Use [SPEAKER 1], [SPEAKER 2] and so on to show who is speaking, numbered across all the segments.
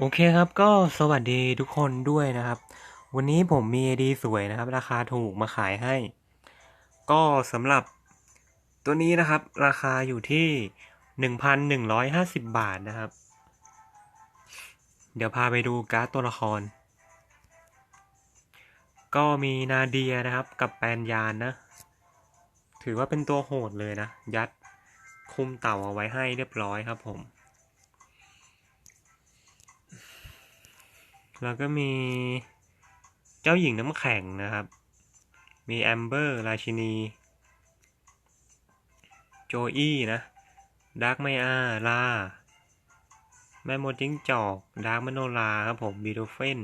[SPEAKER 1] โอเคครับก็สวัสดีทุกคนด้วยนะครับ วันนี้ผมมีไอดีสวยนะครับ ราคาถูกมาขายให้ ก็สำหรับตัวนี้นะครับ ราคาอยู่ที่1,150บาทนะครับ เดี๋ยวพาไปดูการ์ดตัวละคร ก็มีนาเดียนะครับ กับแปนยานนะ ถือว่าเป็นตัวโหดเลยนะ ยัดคุมเต่าเอาไว้ให้เรียบร้อยครับผม แล้วก็มีเจ้าหญิงน้ำแข็งนะครับ มีแอมเบอร์ ราชินี โจอี้นะดาร์กไมอาลา แม่มดจิ้งจอก ดาร์กมโนลาครับผมบีโดเฟน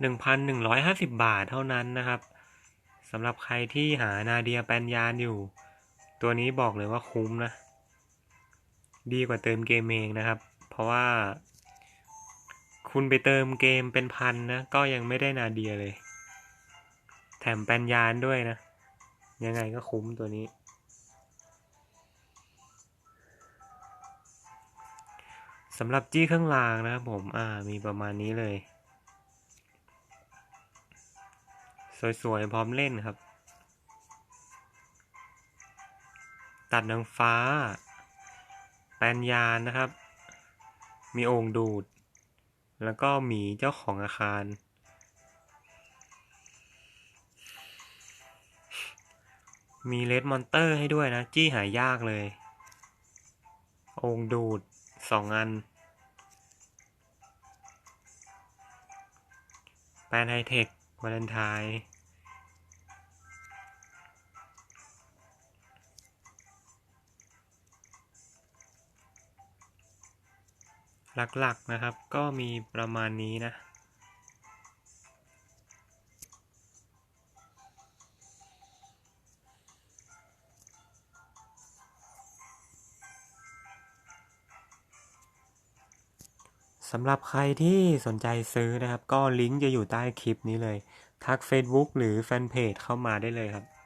[SPEAKER 1] หนึ่งพันหนึ่งร้อยห้าสิบบาทเท่านั้นนะครับสำหรับใครที่หานาเดียแปนยานอยู่ ตัวนี้บอกเลยว่าคุ้มนะ ดีกว่าเติมเกมเองนะครับ เพราะว่า คุณไปเติมเกมเป็นพันนะ ก็ยังไม่ได้นาเดียเลย แถมแปนยานด้วยนะ ยังไงก็คุ้มตัวนี้ สำหรับจี้เครื่องรางนะครับผม อ่า มีประมาณนี้เลย สวยๆ พร้อมเล่นครับ ตัดนางฟ้า แปนยานนะครับ มีโอ่งดูด แล้วก็มีเจ้าของอาคาร มีเลดมอนเตอร์ให้ด้วยนะ จี้หายากเลย องดูดสองอัน แปนไฮเทควาเลนไทน์ หลักๆนะครับ ก็มีประมาณนี้นะ สำหรับใครที่สนใจซื้อนะครับ ก็ลิงก์จะอยู่ใต้คลิปนี้เลย ทัก Facebook หรือแฟนเพจเข้ามาได้เลยครับ